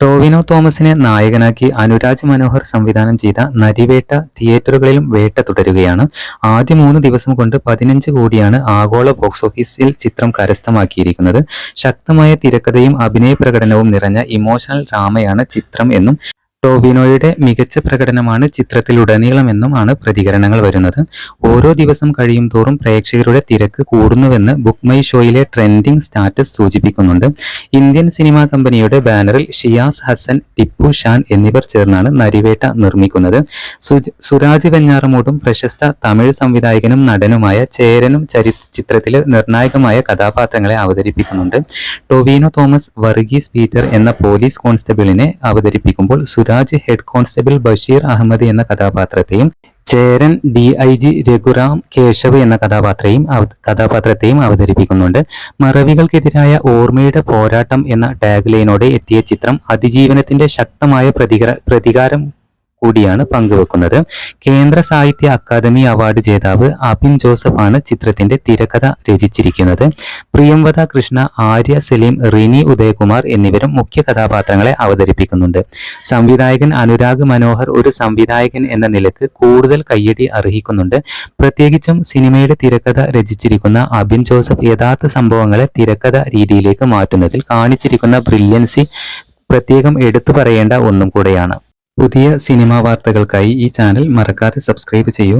ടോവിനോ തോമസിനെ നായകനാക്കി അനുരാജ് മനോഹർ സംവിധാനം ചെയ്ത നരിവേട്ട തിയേറ്ററുകളിലും വേട്ട തുടരുകയാണ്. ആദ്യ മൂന്ന് ദിവസം കൊണ്ട് പതിനഞ്ച് കോടിയാണ് ആഗോള ബോക്സ് ഓഫീസിൽ ചിത്രം കരസ്ഥമാക്കിയിരിക്കുന്നത്. ശക്തമായ തിരക്കഥയും അഭിനയ പ്രകടനവും നിറഞ്ഞ ഇമോഷണൽ ഡ്രാമയാണ് ചിത്രം എന്നും ടോവിനോയുടെ മികച്ച പ്രകടനമാണ് ചിത്രത്തിലുടനീളമെന്നും ആണ് പ്രതികരണങ്ങൾ വരുന്നത്. ഓരോ ദിവസം കഴിയും തോറും പ്രേക്ഷകരുടെ തിരക്ക് കൂടുന്നുവെന്ന് ബുക്ക് മൈ ഷോയിലെ ട്രെൻഡിംഗ് സ്റ്റാറ്റസ് സൂചിപ്പിക്കുന്നുണ്ട്. ഇന്ത്യൻ സിനിമാ കമ്പനിയുടെ ബാനറിൽ ഷിയാസ് ഹസൻ ടിപ്പു ഷാൻ എന്നിവർ ചേർന്നാണ് നരിവേട്ട നിർമ്മിക്കുന്നത്. സുരാജ് വെഞ്ഞാറമൂടും പ്രശസ്ത തമിഴ് സംവിധായകനും നടനുമായ ചേരനും ചരി ചിത്രത്തിലെ നിർണായകമായ കഥാപാത്രങ്ങളെ അവതരിപ്പിക്കുന്നുണ്ട്. ടൊവീനോ തോമസ് വർഗീസ് പീറ്റർ എന്ന പോലീസ് കോൺസ്റ്റബിളിനെ അവതരിപ്പിക്കുമ്പോൾ സുരാജ് ഹെഡ് കോൺസ്റ്റബിൾ ബഷീർ അഹമ്മദ് എന്ന കഥാപാത്രത്തെയും Cheran D I G Raghuram Keshav എന്ന കഥാപാത്രയും കഥാപാത്രത്തെയും അവതരിപ്പിക്കുന്നുണ്ട്. മറവികൾക്കെതിരായ ഓർമ്മയുടെ പോരാട്ടം എന്ന ടാഗ് ലൈനോടെ എത്തിയ ചിത്രം അതിജീവനത്തിന്റെ ശക്തമായ പ്രതികര പ്രതികാരം കൂടിയാണ് പങ്കുവെക്കുന്നത്. കേന്ദ്ര സാഹിത്യ അക്കാദമി അവാർഡ് ജേതാവ് അബിൻ ആണ് ചിത്രത്തിന്റെ തിരക്കഥ രചിച്ചിരിക്കുന്നത്. പ്രിയംവദ കൃഷ്ണ ആര്യ സലീം റിനി ഉദയകുമാർ എന്നിവരും മുഖ്യ കഥാപാത്രങ്ങളെ അവതരിപ്പിക്കുന്നുണ്ട്. സംവിധായകൻ അനുരാഗ് മനോഹർ ഒരു സംവിധായകൻ എന്ന നിലയ്ക്ക് കൂടുതൽ കയ്യടി അർഹിക്കുന്നുണ്ട്. പ്രത്യേകിച്ചും സിനിമയുടെ തിരക്കഥ രചിച്ചിരിക്കുന്ന അബിൻ ജോസഫ് യഥാർത്ഥ സംഭവങ്ങളെ തിരക്കഥ രീതിയിലേക്ക് മാറ്റുന്നതിൽ കാണിച്ചിരിക്കുന്ന ബ്രില്യൻസി പ്രത്യേകം എടുത്തു പറയേണ്ട ഒന്നും കൂടെയാണ്. പുതിയ സിനിമാ വാർത്തകൾക്കായി ഈ ചാനൽ മറക്കാതെ സബ്സ്ക്രൈബ് ചെയ്യൂ.